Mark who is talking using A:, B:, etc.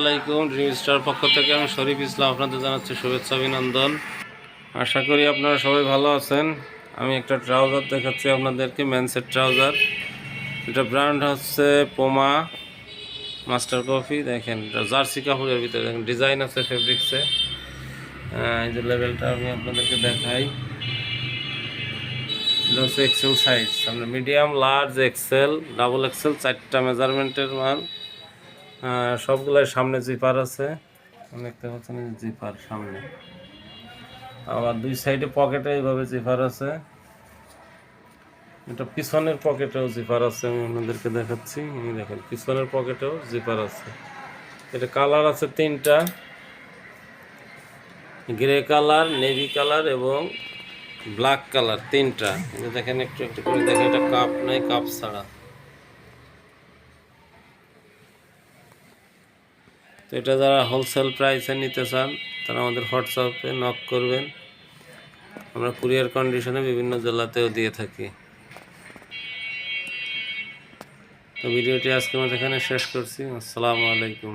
A: আলাইকুম dream star পক্ষ থেকে আমি শরীফ ইসলাম আপনাদের জানাচ্ছি শুভেচ্ছা, অভিনন্দন। আশা করি আপনারা সবাই ভালো আছেন। আমি একটা ট্রাউজার দেখাচ্ছি আপনাদেরকে, ম্যানসেট ট্রাউজার। এটা ব্র্যান্ড হচ্ছে পোমা মাস্টার কফি দেখেন জার্সি কাপড়ের ভিতরে, দেখেন, ডিজাইন আছে ফেব্রিক্সে। এই যে লেভেলটা আমি আপনাদেরকে দেখাই। এটা হচ্ছে এক্সেল সাইজ আপনার medium large XL double XL চারটা মেজারমেন্টের মাল সবগুলাই সামনে জিপার আছে। দেখতে পাচ্ছেন জিপার সামনে। আবার দুই সাইডে পকেটে এইভাবে জিপার আছে। এটা পিছনের পকেটেও জিপার আছে, আমি আপনাদেরকে দেখাচ্ছি। এই দেখেন, পিছনের পকেটেও জিপার আছে। এটা কালার আছে তিনটা। গ্রে কালার, নেভি কালার এবং ব্ল্যাক কালার, তিনটা। দেখেন, একটু একটু করে দেখেন এটা কাপ নাই, কাপ ছাড়া। তো এটা যারা হোলসেল প্রাইসে নিতে চান, তারা আমাদের হোয়াটসঅ্যাপে নক করবেন। আমরা কুরিয়ার কন্ডিশনে বিভিন্ন জেলাতেও দিয়ে থাকি। তো ভিডিওটি আজকে আমাদের এখানে শেষ করছি। আসসালামু আলাইকুম।